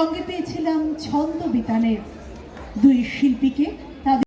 সঙ্গে পেয়েছিলাম ছন্দ বিতানের দুই শিল্পীকে